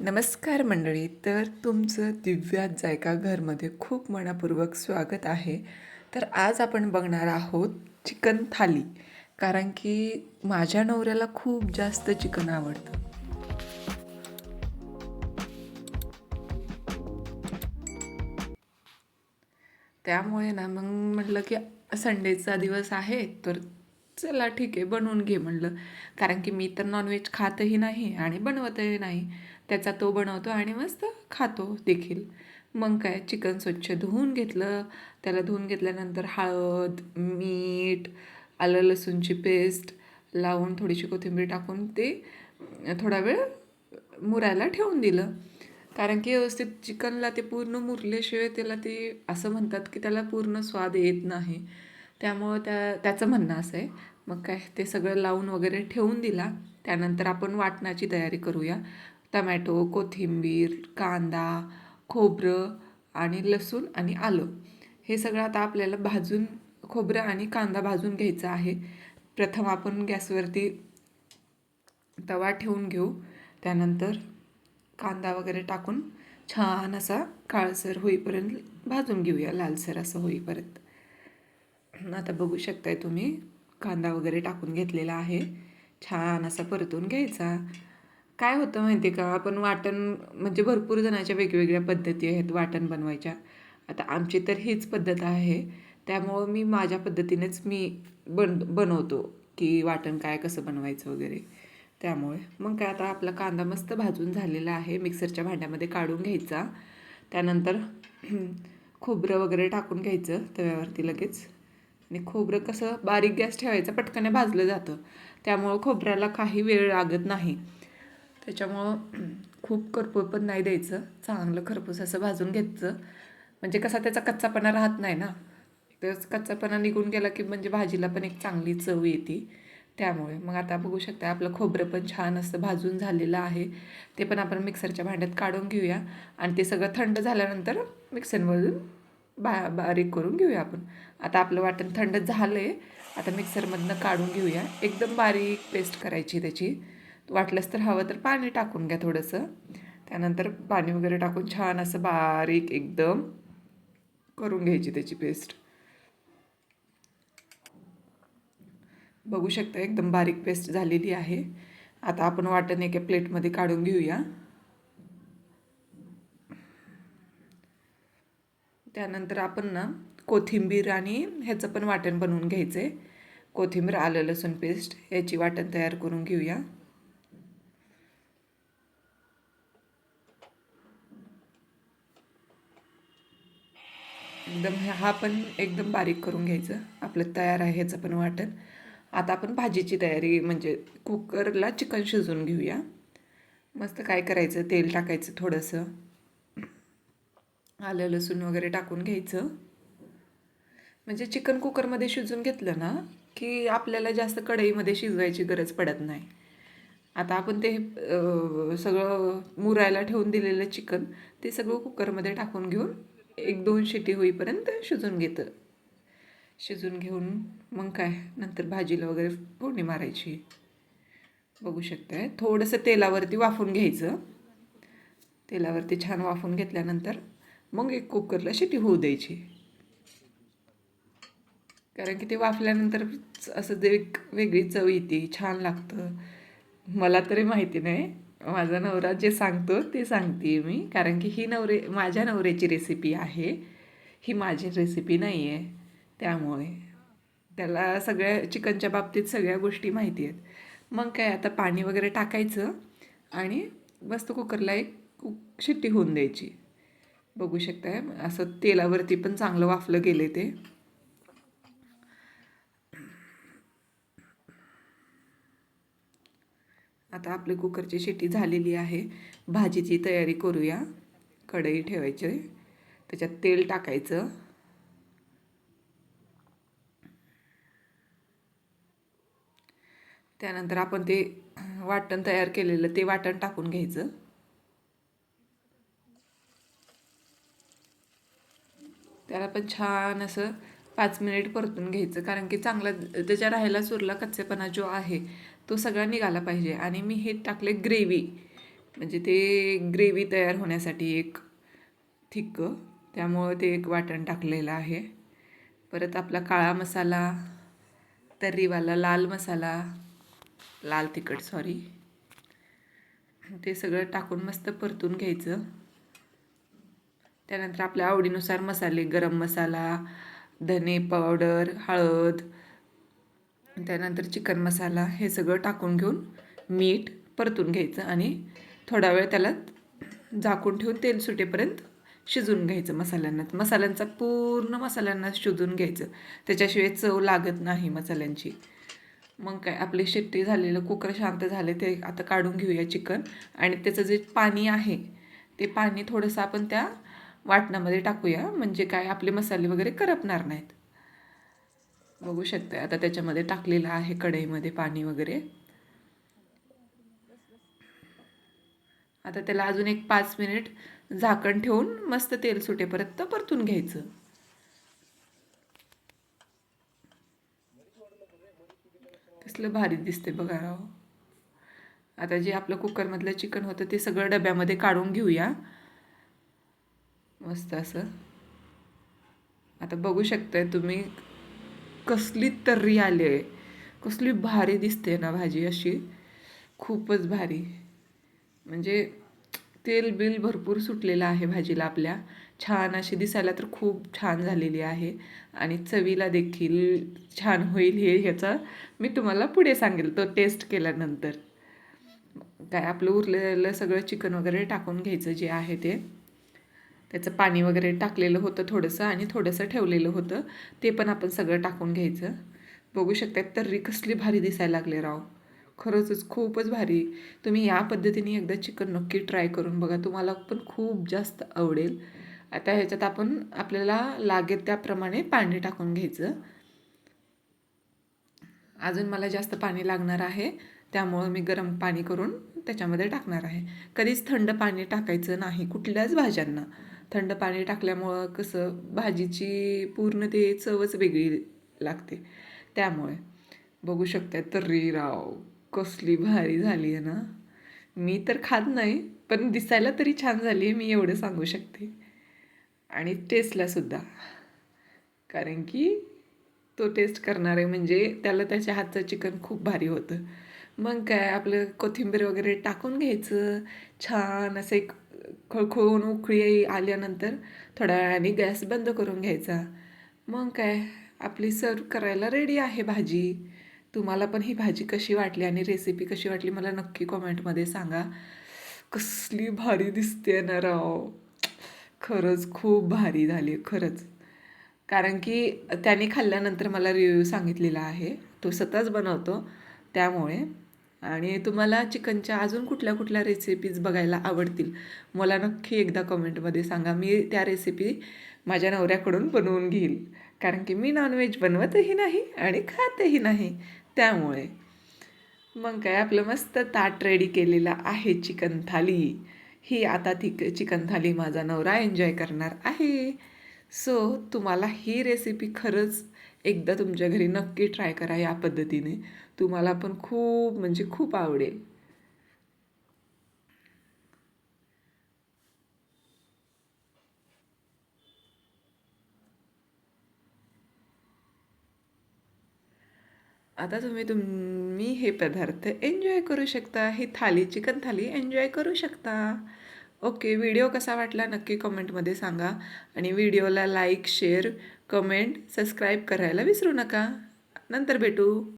नमस्कार मंडळी तर तुमचं दिव्या जायका घरमध्ये खूप मनापूर्वक स्वागत आहे. तर आज आपण बघणार आहोत चिकन थाली कारण की माझ्या नवऱ्याला खूप जास्त चिकन आवडतं. त्यामुळे ना मग म्हटलं की संडेचा दिवस आहे तर चला ठीक आहे बनवून घे म्हणलं. कारण की मी तर नॉनव्हेज खातही नाही आणि बनवतही नाही. त्याचा तो बनवतो आणि मस्त खातो देखील. मग काय चिकन स्वच्छ धुवून घेतलं. त्याला धुवून घेतल्यानंतर हळद मीठ आलं लसूणची पेस्ट लावून थोडीशी कोथिंबीर टाकून ते थोडा वेळ मुरायला ठेवून दिलं. कारण की व्यवस्थित चिकनला ते पूर्ण मुरल्याशिवाय त्याला ते असं म्हणतात की त्याला पूर्ण स्वाद येत नाही. त्यामुळं त्या त्याचं म्हणणं असं आहे. मग काय ते सगळं लावून वगैरे ठेवून दिला. त्यानंतर आपण वाटणाची तयारी करूया. टमॅटो कोथिंबीर कांदा खोबरं आणि लसूण आणि आलं. हे सगळं आता आपल्याला भाजून खोबरं आणि कांदा भाजून घ्यायचा आहे. प्रथम आपण गॅसवरती तवा ठेवून घेऊ. त्यानंतर कांदा वगैरे टाकून छान असा काळसर होईपर्यंत भाजून घेऊया लालसर असं होईपर्यंत. आता बघू शकताय तुम्ही कांदा वगैरे टाकून घेतलेला आहे. छान असा परतून घ्यायचा. काय होतं माहिती आहे का? आपण वाटण म्हणजे भरपूर जणांच्या वेगवेगळ्या पद्धती आहेत वाटण बनवायच्या. आता आमची तर हीच पद्धत आहे. त्यामुळं मी माझ्या पद्धतीनेच मी बन बनवतो की वाटण काय कसं बनवायचं वगैरे. त्यामुळे मग काय आता आपला कांदा मस्त भाजून झालेला आहे. मिक्सरच्या भांड्यामध्ये काढून घ्यायचा. त्यानंतर खोबरं वगैरे टाकून घ्यायचं तव्यावरती लगेच. आणि खोबरं कसं बारीक गॅस ठेवायचं पटकने भाजलं जातं. त्यामुळं खोबऱ्याला काही वेळ लागत नाही. त्याच्यामुळं खूप करपूर पण नाही द्यायचं. चांगलं खरपूस असं भाजून घ्यायचं. म्हणजे कसा त्याचा कच्चापणा राहत नाही ना. तर कच्चापणा निघून गेला की म्हणजे भाजीला पण एक चांगली चव येते. त्यामुळे मग आता बघू शकता आपलं खोबरं पण छान असं भाजून झालेलं आहे. ते पण आपण मिक्सरच्या भांड्यात काढून घेऊया. आणि ते सगळं थंड झाल्यानंतर मिक्सरमधून बा बारीक करून घेऊया आपण. आता आपलं वाटण थंड झालं आहे आता मिक्सरमधनं काढून घेऊया. एकदम बारीक पेस्ट करायची त्याची. वाटलंच तर हवं तर पाणी टाकून घ्या थोडंसं. त्यानंतर पाणी वगैरे टाकून छान असं बारीक एकदम करून घ्यायची त्याची पेस्ट. बघू शकता एकदम बारीक पेस्ट झालेली आहे. आता आपण वाटण एका प्लेटमध्ये काढून घेऊया. त्यानंतर आपण ना कोथिंबीर आणि ह्याचं पण वाटण बनवून घ्यायचं आहे कोथिंबीर आलं लसूण पेस्ट याची वाटण तयार करून घेऊया. एकदम हा पण एकदम बारीक करून घ्यायचं. आपलं तयार आहे ह्याचं पण वाटण. आता आपण भाजीची तयारी म्हणजे कुकरला चिकन शिजवून घेऊया. मस्त काय करायचं? तेल टाकायचं थोडंसं. आलं लसूण वगैरे टाकून घ्यायचं. म्हणजे चिकन कुकरमध्ये शिजून घेतलं ना की आपल्याला जास्त कढईमध्ये शिजवायची गरज पडत नाही. आता आपण ते सगळं मुरायला ठेवून दिलेलं चिकन ते सगळं कुकरमध्ये टाकून घेऊन एक दोन शिटी होईपर्यंत शिजून घेतं. शिजून घेऊन मग काय नंतर भाजीला वगैरे फोडणी मारायची. बघू शकताय. थोडंसं तेलावरती वाफून घ्यायचं. तेलावरती छान वाफून घेतल्यानंतर मग एक कुकरला शिटी होऊ द्यायची. कारण की ते वाफल्यानंतर असं जे वेगळी चव येते छान लागतं. मला तरी माहिती नाही. माझा नवरा जे सांगतो ते सांगते मी. कारण की ही नवरे माझ्या नवऱ्याची रेसिपी आहे. ही माझी रेसिपी नाही आहे त्यामुळे त्याला सगळ्या चिकनच्या बाबतीत सगळ्या गोष्टी माहिती आहेत. मग काय आता पाणी वगैरे टाकायचं आणि मस्त कुकरला एक कुक शिट्टी होऊन द्यायची. बघू शकताय असं तेलावरती पण चांगलं वाफलं गेले ते. आता आपली कुकरची शिटी झालेली आहे. भाजीची तयारी करूया. कढई ठेवायची. त्याच्यात तेल टाकायचं. त्यानंतर आपण ते वाटण तयार केलेलं ते वाटण टाकून घ्यायचं. त्याला पण छान असं पाच मिनिट परतून घ्यायचं. कारण की चांगला त्याच्या राहायला सुरला कच्चेपणा जो आहे तो सगळा निघाला पाहिजे. आणि मी हे टाकले ग्रेव्ही. म्हणजे ते ग्रेव्ही तयार होण्यासाठी एक थिक्क. त्यामुळं ते एक वाटण टाकलेलं आहे. परत आपला काळा मसाला तर्रीवाला लाल मसाला लाल तिखट सॉरी ते सगळं टाकून मस्त परतून घ्यायचं. त्यानंतर आपल्या आवडीनुसार मसाले गरम मसाला धने पावडर हळद त्यानंतर चिकन मसाला हे सगळं टाकून घेऊन मीठ परतून घ्यायचं आणि थोडा वेळ त्याला झाकून ठेवून तेल सुटेपर्यंत शिजून घ्यायचं मसाल्यांना. मसाल्यांचा पूर्ण मसाल्यांना शिजून घ्यायचं. त्याच्याशिवाय चव लागत नाही मसाल्यांची. मग काय आपली शिट्टी झालेलं कुकर शांत झाले ते आता काढून घेऊया चिकन. आणि त्याचं जे पाणी आहे ते पाणी थोडंसं आपण त्या वाटणामध्ये टाकूया. म्हणजे काय आपले मसाले वगैरे करपणार नाहीत. बघू शकता आता त्याच्यामध्ये टाकलेलं आहे कढईमध्ये पाणी वगैरे. आता त्याला अजून एक पाच मिनिट झाकण ठेवून मस्त तेल सुटेपर्यंत परतून घ्यायचं. कसलं भारी दिसते बघा आता जे आपलं कुकरमधलं चिकन होतं ते सगळं डब्यामध्ये काढून घेऊया. मस्त असं. आता बघू शकताय तुम्ही कसली तर्री आली आहे. कसली भारी दिसते ना भाजी अशी. खूपच भारी. म्हणजे तेल बिल भरपूर सुटलेलं आहे भाजीला आपल्या. छान अशी दिसायला तर खूप छान झालेली आहे. आणि चवीला देखील छान होईल हे ह्याचा मी तुम्हाला पुढे सांगेल तो टेस्ट केल्यानंतर. काय आपलं उरलेलं सगळं चिकन वगैरे टाकून घ्यायचं जे आहे ते. त्याचं पाणी वगैरे टाकलेलं होतं थोडंसं आणि थोडंसं ठेवलेलं होतं. ते पण आपण सगळं टाकून घ्यायचं. बघू शकतात तर्री कसली भारी दिसायला लागले राव. खरंचच खूपच भारी. तुम्ही या पद्धतीने एकदा चिकन नक्की ट्राय करून बघा. तुम्हाला पण खूप जास्त आवडेल. आता ह्याच्यात आपण आपल्याला लागेल त्याप्रमाणे पाणी टाकून घ्यायचं. अजून मला जास्त पाणी लागणार आहे. त्यामुळं मी गरम पाणी करून त्याच्यामध्ये टाकणार आहे. कधीच थंड पाणी टाकायचं नाही. कुठल्याच भाज्यांना. थंड पाणी टाकल्यामुळं कसं भाजीची पूर्ण ते चवच वेगळी लागते. त्यामुळे बघू शकताय तर्री राव कसली भारी झाली आहे ना. मी तर खात नाही पण दिसायला तरी छान झाली आहे मी एवढं सांगू शकते. आणि टेस्टलासुद्धा कारण की तो टेस्ट करणार आहे म्हणजे त्याला त्याच्या हातचं चिकन खूप भारी होतं. मग काय आपलं कोथिंबीर वगैरे टाकून घ्यायचं. छान असं एक खळखळून उकळी आल्यानंतर थोड्या वेळाने गॅस बंद करून घ्यायचा मग काय आपली सर्व करायला रेडी आहे भाजी तुम्हाला पण ही भाजी कशी वाटली आणि रेसिपी कशी वाटली मला नक्की कॉमेंटमध्ये सांगा कसली भारी दिसते ना राव खरंच खूप भारी झाली खरंच कारण की त्याने खाल्ल्यानंतर मला रिव्ह्यू सांगितलेला आहे तो स्वतःच बनवतो त्यामुळे आणि तुम्हाला चिकनच्या अजून कुठल्या कुठल्या रेसिपीज बघायला आवडतील? मला नक्की एकदा कमेंटमध्ये सांगा. मी त्या रेसिपी माझ्या नवऱ्याकडून बनवून घेईल. कारण की मी नॉनव्हेज बनवतही नाही आणि खातही नाही. त्यामुळे मग काय आपलं मस्त ताट रेडी केलेलं आहे चिकन थाली. ही आता ती चिकन थाली माझा नवरा एन्जॉय करणार आहे. सो तुम्हाला ही रेसिपी खरंच एकदा तुमच्या घरी नक्की ट्राय करा या पद्धतीने. तुम्हाला पण खूप म्हणजे खूप आवडेल. आता तुम्ही तुम्ही हे पदार्थ एन्जॉय करू शकता. ही थाली चिकन थाली एन्जॉय करू शकता. ओके व्हिडिओ कसा वाटला नक्की कमेंटमध्ये सांगा. आणि व्हिडिओला लाईक शेअर कमेंट सबस्क्राईब करायला विसरू नका. नंतर भेटू.